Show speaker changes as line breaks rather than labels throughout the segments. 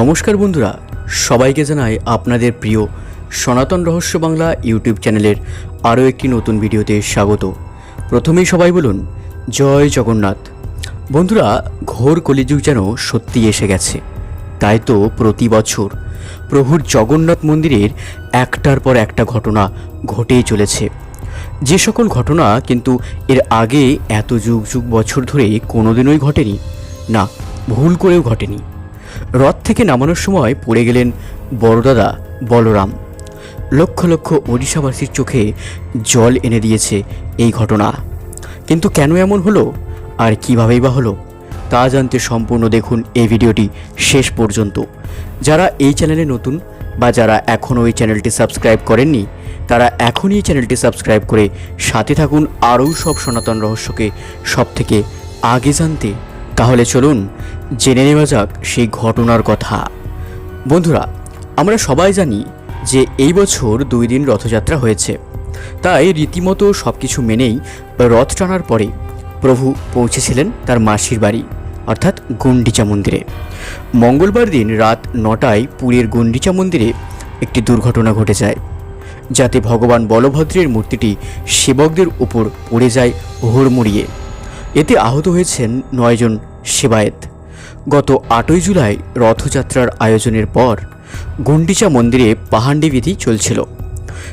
নমস্কার বন্ধুরা, সবাইকে জানাই আপনাদের প্রিয় সনাতন রহস্য বাংলা ইউটিউব চ্যানেলের আরও একটি নতুন ভিডিওতে স্বাগত। প্রথমেই সবাই বলুন, জয় জগন্নাথ। বন্ধুরা, ঘোর কলিযুগ যেন সত্যি এসে গেছে। তাই তো প্রতি বছর প্রভুর জগন্নাথ মন্দিরের একটার পর একটা ঘটনা ঘটেই চলেছে। যে সকল ঘটনা কিন্তু এর আগে এত যুগ যুগ বছর ধরে কোনোদিনই ঘটেনি। না, ভুল করেও ঘটেনি। রথ থেকে নামানোর সময় পড়ে গেলেন বড়দাদা বলরাম। লক্ষ লক্ষ ওড়িশাবাসীর চোখে জল এনে দিয়েছে এই ঘটনা। কিন্তু কেন এমন হলো? আর কীভাবেই বা হলো? তা জানতে সম্পূর্ণ দেখুন এই ভিডিওটি শেষ পর্যন্ত। যারা এই চ্যানেলে নতুন বা যারা এখনও এই চ্যানেলটি সাবস্ক্রাইব করেননি, তারা এখনই এই চ্যানেলটি সাবস্ক্রাইব করে সাথে থাকুন আরও সব সনাতন রহস্যকে সব থেকে আগে জানতে তাহলে চলুন জেনে নেওয়া যাক সেই ঘটনার কথা। বন্ধুরা, আমরা সবাই জানি যে এই বছর দুই দিন রথযাত্রা হয়েছে। তাই রীতিমতো সব কিছু মেনেই রথ টানার পরে প্রভু পৌঁছেছিলেন তার মাসির বাড়ি, অর্থাৎ গুন্ডিচা মন্দিরে। মঙ্গলবার দিন রাত নটায় পুরীর গুন্ডিচা মন্দিরে একটি দুর্ঘটনা ঘটে যায়, যাতে ভগবান বলভদ্রের মূর্তিটি সেবকদের উপর পড়ে যায় হুড়মুড়িয়ে। এতে আহত হয়েছেন নয়জন সেবায়েত। গত আটই জুলাই রথযাত্রার আয়োজনের পর গুন্ডিচা মন্দিরে পাহান্ডি বিধি চলছিল।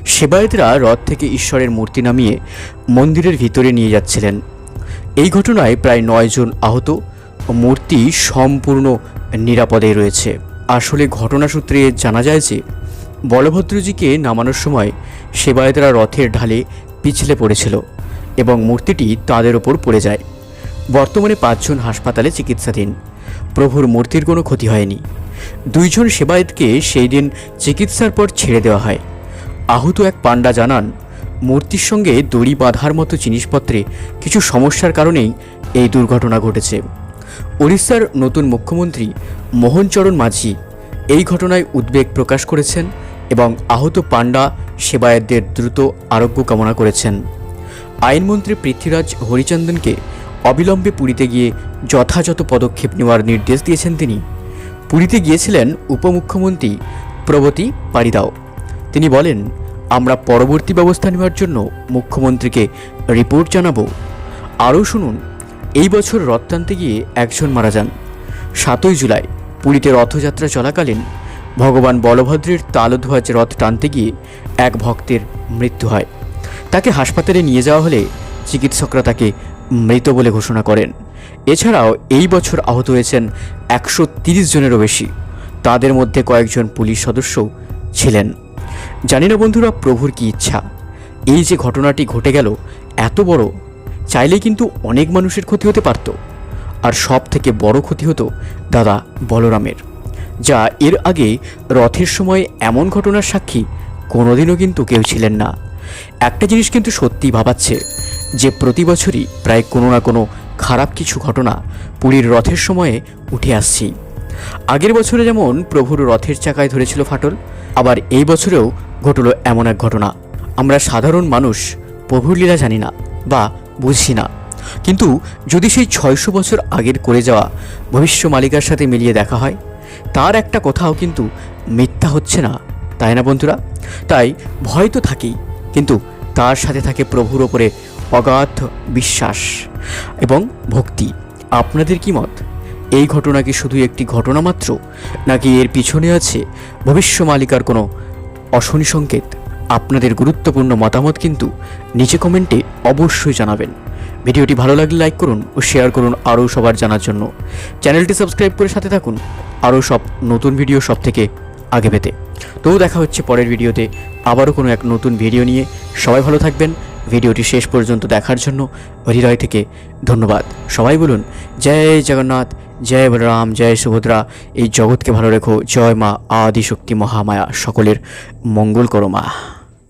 সেবায়েতরা রথ থেকে ঈশ্বরের মূর্তি নামিয়ে মন্দিরের ভিতরে নিয়ে যাচ্ছিলেন। এই ঘটনায় প্রায় নয়জন আহত মূর্তি সম্পূর্ণ নিরাপদে রয়েছে। আসলে ঘটনা সূত্রে জানা যায় যে, বলভদ্রজিকে নামানোর সময় সেবায়েতরা রথের ঢালে পিছলে পড়েছিল। এবং মূর্তিটি তাদের ওপর পড়ে যায়। বর্তমানে পাঁচজন হাসপাতালে চিকিৎসাধীন। প্রভুর মূর্তির কোনো ক্ষতি হয়নি। দুইজন সেবায়েতকে সেই দিন চিকিৎসার পর ছেড়ে দেওয়া হয়। আহত এক পাণ্ডা জানান, মূর্তির সঙ্গে দড়ি বাঁধার মতো জিনিসপত্রে কিছু সমস্যার কারণেই এই দুর্ঘটনা ঘটেছে। ওড়িশার নতুন মুখ্যমন্ত্রী মোহনচরণ মাঝি এই ঘটনায় উদ্বেগ প্রকাশ করেছেন এবং আহত পাণ্ডা সেবায়েতদের দ্রুত আরোগ্য কামনা করেছেন। আইনমন্ত্রী পৃথ্বীরাজ হরিচন্দনকে অবিলম্বে পুরীতে গিয়ে যথাযথ পদক্ষেপ নেওয়ার নির্দেশ দিয়েছেন তিনি। পুরীতে গিয়েছিলেন উপমুখ্যমন্ত্রী প্রবতী পারিদাও। তিনি বলেন, আমরা পরবর্তী ব্যবস্থা নেওয়ার জন্য মুখ্যমন্ত্রীকে রিপোর্ট জানাব। আরও শুনুন, এই বছর রথ টানতে গিয়ে একজন মারা যান। সাতই জুলাই, পুরীতে রথযাত্রা চলাকালীন ভগবান বলভদ্রের তালধ্বজ রথ টানতে গিয়ে এক ভক্তের মৃত্যু হয়। তাকে হাসপাতালে নিয়ে যাওয়া হলে চিকিৎসকরা তাকে মৃত বলে ঘোষণা করেন। এছাড়াও এই বছর আহত হয়েছেন একশো তিরিশ জনেরও বেশি। তাদের মধ্যে কয়েকজন পুলিশ সদস্য ছিলেন। জানি না বন্ধুরা, প্রভুর কি ইচ্ছা। এই যে ঘটনাটি ঘটে গেল, এত বড়, চাইলে কিন্তু অনেক মানুষের ক্ষতি হতে পারত। আর সব থেকে বড় ক্ষতি হতো দাদা বলরামের, যা এর আগে রথের সময় এমন ঘটনার সাক্ষী কোনোদিনও কিন্তু কেউ ছিলেন না। একটা জিনিস কিন্তু সত্যিই ভাবাচ্ছে, যে প্রতি বছরই প্রায় কোনো না কোনো খারাপ কিছু ঘটনা পুরীর রথের সময়ে উঠে আসছি। আগের বছরে যেমন প্রভুর রথের চাকায় ধরেছিল ফাটল, আবার এই বছরেও ঘটল এমন এক ঘটনা। আমরা সাধারণ মানুষ প্রভুর লীলা জানি না বা বুঝি না। কিন্তু যদি সেই ছয়শো বছর আগের করে যাওয়া ভবিষ্য মালিকার সাথে মিলিয়ে দেখা হয়, তার একটা কথাও কিন্তু মিথ্যা হচ্ছে না, তাই না বন্ধুরা? তাই ভয় তো থাকেই। কিন্তু তার সাথে থাকে প্রভুর ওপরে অগাধ বিশ্বাস এবং ভক্তি। আপনাদের কি মত? এই ঘটনা কি শুধু একটি ঘটনা মাত্র, নাকি এর পিছনে আছে ভবিষ্য মালিকার কোনো অশনি সংকেত? আপনাদের গুরুত্বপূর্ণ মতামত কিন্তু নিচে কমেন্টে অবশ্যই জানাবেন। ভিডিওটি ভালো লাগলে লাইক করুন ও শেয়ার করুন আরও সবার জানার জন্য। চ্যানেলটি সাবস্ক্রাইব করে সাথে থাকুন। আরও সব নতুন ভিডিও সব থেকে আগে পেতে। তো দেখা হচ্ছে পরের ভিডিওতে। আবারও কোনো এক নতুন ভিডিও নিয়ে। সবাই ভালো থাকবেন। ভিডিওটি শেষ পর্যন্ত দেখার জন্য হৃদয় থেকে ধন্যবাদ। সবাই বলুন, জয় জগন্নাথ, জয় বলরাম, জয় সুভদ্রা। এই জগৎকে ভালো রেখো। জয় মা আদিশক্তি মহামায়া। সকলের মঙ্গল করো মা।